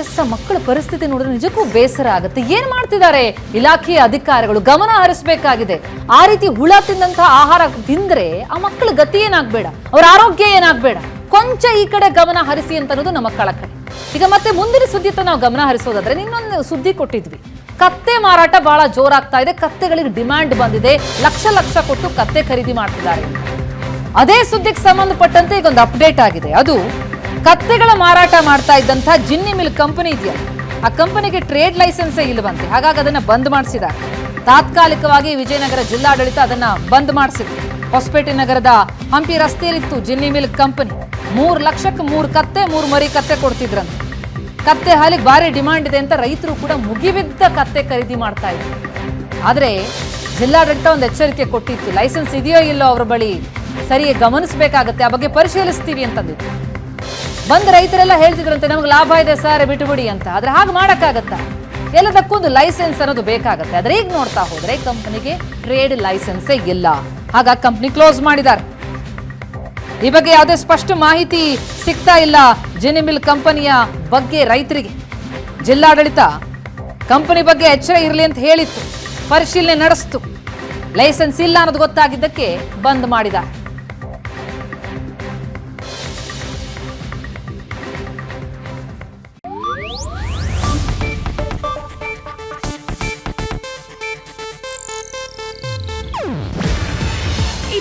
S, ಮಕ್ಕಳ ಪರಿಸ್ಥಿತಿ ನೋಡಿದ್ರೆ ನಿಜಕ್ಕೂ ಬೇಸರ ಆಗುತ್ತೆ. ಏನ್ ಮಾಡ್ತಿದ್ದಾರೆ? ಇಲಾಖೆಯ ಅಧಿಕಾರಿಗಳು ಗಮನ ಹರಿಸಬೇಕಾಗಿದೆ. ಆ ರೀತಿ ಹುಳ ತಿಂದಂತಹ ಆಹಾರ ತಿಂದ್ರೆ ಆ ಮಕ್ಕಳ ಗತಿ ಏನಾಗ್ಬೇಡ? ಅವ್ರ ಆರೋಗ್ಯ ಏನಾಗ್ಬೇಡ? ಕೊಂಚ ಈ ಕಡೆ ಗಮನ ಹರಿಸಿ ಅಂತ ಅನ್ನೋದು ನಮ್ಮ ಕಳಕಳಿ. ಈಗ ಮತ್ತೆ ಮುಂದಿನ ಸುದ್ದಿತ ನಾವು ಗಮನ ಹರಿಸೋದಾದ್ರೆ ಇನ್ನೊಂದು ಸುದ್ದಿ ಕೊಟ್ಟಿದ್ವಿ. ಕತ್ತೆ ಮಾರಾಟ ಬಹಳ ಜೋರಾಗ್ತಾ ಇದೆ. ಕತ್ತೆಗಳಿಗೆ ಡಿಮ್ಯಾಂಡ್ ಬಂದಿದೆ. ಲಕ್ಷ ಲಕ್ಷ ಕೊಟ್ಟು ಕತ್ತೆ ಖರೀದಿ ಮಾಡ್ತಿದ್ದಾರೆ ಅದೇ ಸುದ್ದಿಗೆ ಸಂಬಂಧಪಟ್ಟಂತೆ ಈಗ ಒಂದು ಅಪ್ಡೇಟ್ ಆಗಿದೆ. ಅದು ಕತ್ತೆಗಳ ಮಾರಾಟ ಮಾಡ್ತಾ ಇದ್ದಂಥ ಜಿನ್ನಿ ಮಿಲ್ ಕಂಪನಿ ಇದೆಯಲ್ಲ. ಆ ಕಂಪನಿಗೆ ಟ್ರೇಡ್ ಲೈಸೆನ್ಸೇ ಇಲ್ಲವಂತೆ. ಹಾಗಾಗಿ ಅದನ್ನ ಬಂದ್ ಮಾಡಿಸಿದ್ದಾರೆ. ತಾತ್ಕಾಲಿಕವಾಗಿ ವಿಜಯನಗರ ಜಿಲ್ಲಾಡಳಿತ ಅದನ್ನ ಬಂದ್ ಮಾಡಿಸಿದೆ. ಹೊಸಪೇಟೆ ನಗರದ ಹಂಪಿ ರಸ್ತೆಯಲ್ಲಿತ್ತು ಜಿನ್ನಿ ಮಿಲ್ ಕಂಪನಿ. ಮೂರು ಲಕ್ಷಕ್ಕೆ ಮೂರು ಕತ್ತೆ, ಮೂರು ಮರಿ ಕತ್ತೆ ಕೊಡ್ತಿದ್ರಂತೆ. ಕತ್ತೆ ಹಾಲಿಗೆ ಭಾರಿ ಡಿಮಾಂಡ್ ಇದೆ ಅಂತ ರೈತರು ಕೂಡ ಮುಗಿಬಿದ್ದ ಕತ್ತೆ ಖರೀದಿ ಮಾಡ್ತಾ ಇದ್ರು ಆದರೆ ಜಿಲ್ಲಾಡಳಿತ ಒಂದು ಎಚ್ಚರಿಕೆ ಕೊಟ್ಟಿತ್ತು. ಲೈಸೆನ್ಸ್ ಇದೆಯೋ ಇಲ್ಲೋ ಅವ್ರ ಬಳಿ ಸರಿಯಾಗಿ ಗಮನಿಸಬೇಕಾಗತ್ತೆ, ಆ ಬಗ್ಗೆ ಪರಿಶೀಲಿಸ್ತೀವಿ ಅಂತಂದಿತ್ತು ಬಂದ ರೈತರೆಲ್ಲ ಹೇಳ್ತಿದ್ರಂತೆ, ನಮ್ಗೆ ಲಾಭ ಇದೆ ಸರ್ ಬಿಟ್ಟುಬಿಡಿ ಅಂತ. ಆದ್ರೆ ಹಾಗೆ ಮಾಡೋಕ್ಕಾಗತ್ತಾ? ಎಲ್ಲದಕ್ಕೊಂದು ಲೈಸೆನ್ಸ್ ಅನ್ನೋದು ಬೇಕಾಗುತ್ತೆ. ಆದ್ರೆ ಈಗ ನೋಡ್ತಾ ಹೋದ್ರೆ ಕಂಪನಿಗೆ ಟ್ರೇಡ್ ಲೈಸೆನ್ಸೇ ಇಲ್ಲ. ಹಾಗಾಗಿ ಕಂಪನಿ ಕ್ಲೋಸ್ ಮಾಡಿದ್ದಾರೆ. ಈ ಬಗ್ಗೆ ಯಾವುದೇ ಸ್ಪಷ್ಟ ಮಾಹಿತಿ ಸಿಗ್ತಾ ಇಲ್ಲ ಜಿನಿಮಿಲ್ ಕಂಪನಿಯ ಬಗ್ಗೆ ರೈತರಿಗೆ. ಜಿಲ್ಲಾಡಳಿತ ಕಂಪನಿ ಬಗ್ಗೆ ಎಚ್ಚರ ಇರಲಿ ಅಂತ ಹೇಳಿತ್ತು. ಪರಿಶೀಲನೆ ನಡೆಸ್ತು. ಲೈಸೆನ್ಸ್ ಇಲ್ಲ ಅನ್ನೋದು ಗೊತ್ತಾಗಿದ್ದಕ್ಕೆ ಬಂದ್ ಮಾಡಿದ್ದಾರೆ.